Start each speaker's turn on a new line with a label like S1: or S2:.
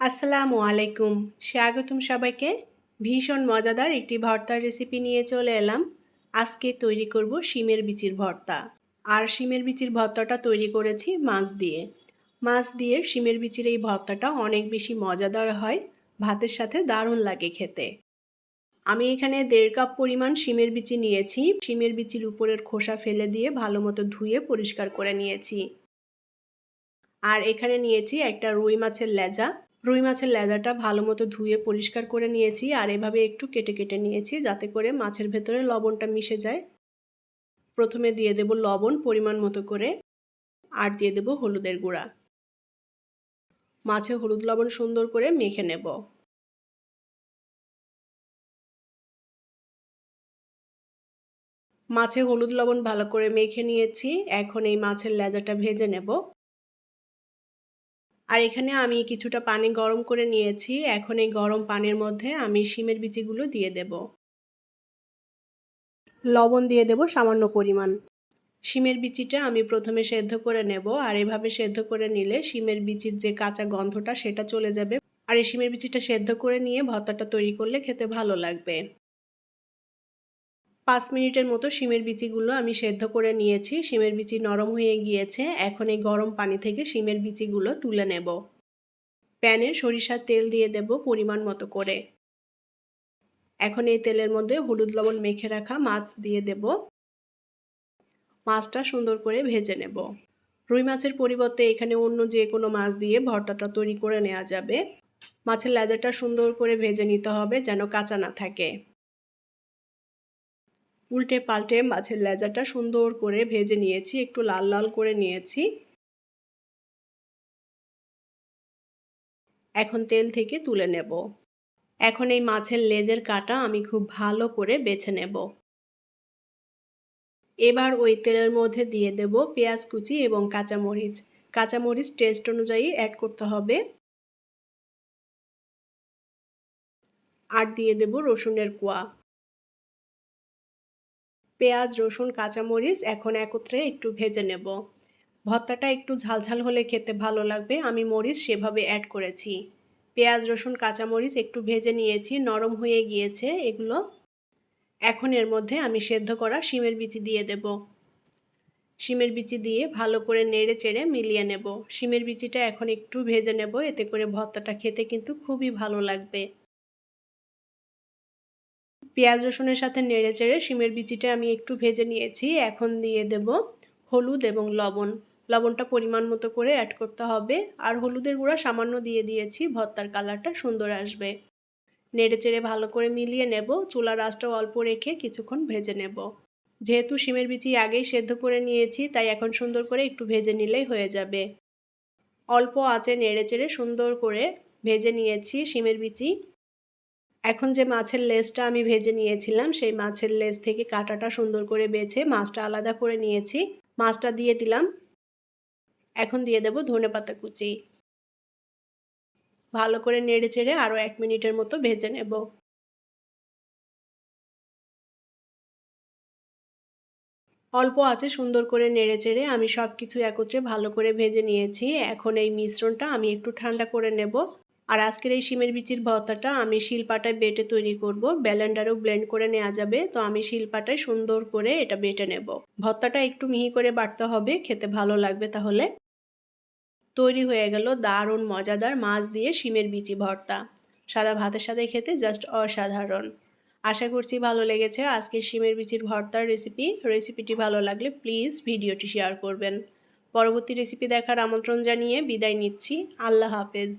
S1: আসসালামু আলাইকুম। স্বাগতম সবাইকে। ভীষণ মজাদার একটি ভর্তার রেসিপি নিয়ে চলে এলাম। আজকে তৈরি করব শিমের বিচির ভর্তা। আর শিমের বিচির ভর্তাটা তৈরি করেছি মাছ দিয়ে। মাছ দিয়ে শিমের বিচির এই ভর্তাটা অনেক বেশি মজাদার হয়, ভাতের সাথে দারুণ লাগে খেতে। আমি এখানে দেড় কাপ পরিমাণ শিমের বিচি নিয়েছি। শিমের বিচির উপরের খোসা ফেলে দিয়ে ভালো মতো ধুয়ে পরিষ্কার করে নিয়েছি। আর এখানে নিয়েছি একটা রুই মাছের লেজা। রুই মাছের লেজাটা ভালো মতো ধুয়ে পরিষ্কার করে নিয়েছি আর এভাবে একটু কেটে কেটে নিয়েছি যাতে করে মাছের ভেতরে লবণটা মিশে যায়। প্রথমে দিয়ে দেব লবণ পরিমাণ মতো করে আর দিয়ে দেব হলুদের গুঁড়া। মাছে হলুদ লবণ সুন্দর করে মেখে নেব। মাছে হলুদ লবণ ভালো করে মেখে নিয়েছি। এখন এই মাছের লেজাটা ভেজে নেব। আর এখানে আমি কিছুটা পানি গরম করে নিয়েছি। এখন এই গরম পানির মধ্যে আমি শিমের বিচিগুলো দিয়ে দেব। লবণ দিয়ে দেব সামান্য পরিমাণ। শিমের বিচিটা আমি প্রথমে সেদ্ধ করে নেব আর এভাবে সেদ্ধ করে নিলে শিমের বিচির যে কাঁচা গন্ধটা সেটা চলে যাবে। আর এই শিমের বিচিটা সেদ্ধ করে নিয়ে ভর্তাটা তৈরি করলে খেতে ভালো লাগবে। পাঁচ মিনিটের মতো শিমের বিচিগুলো আমি সেদ্ধ করে নিয়েছি। শিমের বিচি নরম হয়ে গিয়েছে। এখন এই গরম পানি থেকে শিমের বিচিগুলো তুলে নেব। প্যানে সরিষার তেল দিয়ে দেব পরিমাণ মতো করে। এখন এই তেলের মধ্যে হলুদ লবণ মেখে রাখা মাছ দিয়ে দেব। মাছটা সুন্দর করে ভেজে নেব। রুই মাছের পরিবর্তে এখানে অন্য যে কোনো মাছ দিয়ে ভর্তাটা তৈরি করে নেওয়া যাবে। মাছের লেজাটা সুন্দর করে ভেজে নিতে হবে যেন কাঁচা না থাকে। উল্টে পাল্টে মাছের লেজাটা সুন্দর করে ভেজে নিয়েছি, একটু লাল লাল করে নিয়েছি। এখন তেল থেকে তুলে নেব। এখন এই মাছের লেজের কাটা আমি খুব ভালো করে বেছে নেব। এবার ওই তেলের মধ্যে দিয়ে দেব পেঁয়াজ কুচি এবং কাঁচামরিচ। কাঁচামরিচ টেস্ট অনুযায়ী অ্যাড করতে হবে। আর দিয়ে দেব রসুনের কোয়া। পেঁয়াজ, রসুন, কাঁচামরিচ এখন একত্রে একটু ভেজে নেব। ভর্তাটা একটু ঝালঝাল হলে খেতে ভালো লাগবে, আমি মরিচ সেভাবে অ্যাড করেছি। পেঁয়াজ, রসুন, কাঁচামরিচ একটু ভেজে নিয়েছি, নরম হয়ে গিয়েছে এগুলো। এখন এর মধ্যে আমি সেদ্ধ করা শিমের বিচি দিয়ে দেব। শিমের বিচি দিয়ে ভালো করে নেড়ে চেড়ে মিলিয়ে নেব। শিমের বিচিটা এখন একটু ভেজে নেব, এতে করে ভর্তাটা খেতে কিন্তু খুবই ভালো লাগবে। পেঁয়াজ রসুনের সাথে নেড়ে চেড়ে শিমের বিচিটা আমি একটু ভেজে নিয়েছি। এখন দিয়ে দেব হলুদ এবং লবণ। লবণটা পরিমাণ মতো করে অ্যাড করতে হবে। আর হলুদের গুঁড়া সামান্য দিয়ে দিয়েছি, ভর্তার কালারটা সুন্দর আসবে। নেড়ে চেড়ে ভালো করে মিলিয়ে নেব। চুলার আঁচটা অল্প রেখে কিছুক্ষণ ভেজে নেব। যেহেতু শিমের বিচি আগেই সেদ্ধ করে নিয়েছি, তাই এখন সুন্দর করে একটু ভেজে নিলেই হয়ে যাবে। অল্প আঁচে নেড়ে চেড়ে সুন্দর করে ভেজে নিয়েছি শিমের বিচি। এখন যে মাছের লেজটা আমি ভেজে নিয়েছিলাম, সেই মাছের লেজ থেকে কাঁটাটা সুন্দর করে বেছে মাছটা আলাদা করে নিয়েছি। মাছটা দিয়ে দিলাম। এখন দিয়ে দেব ধনে পাতা কুচি। ভালো করে নেড়ে চেড়ে আরও এক মিনিটের মতো ভেজে নেব। অল্প আছে সুন্দর করে নেড়ে চেড়ে আমি সব কিছু একত্রে ভালো করে ভেজে নিয়েছি। এখন এই মিশ্রণটা আমি একটু ঠান্ডা করে নেব। আর আজকের এই শিমের বিচির ভর্তাটা আমি শিলপাটায় বেটে তৈরি করব। ব্যালেন্ডারেও ব্লেন্ড করে নেওয়া যাবে। তো আমি শিলপাটায় সুন্দর করে এটা বেটে নেব। ভর্তাটা একটু মিহি করে বাটতে হবে, খেতে ভালো লাগবে তাহলে। তৈরি হয়ে গেল দারুণ মজাদার মাছ দিয়ে শিমের বিচি ভর্তা। সাদা ভাতের সাথে খেতে জাস্ট অসাধারণ। আশা করছি ভালো লেগেছে আজকের শিমের বিচির ভর্তার রেসিপি রেসিপিটি ভালো লাগলে প্লিজ ভিডিওটি শেয়ার করবেন। পরবর্তী রেসিপি দেখার আমন্ত্রণ জানিয়ে বিদায় নিচ্ছি। আল্লাহ হাফেজ।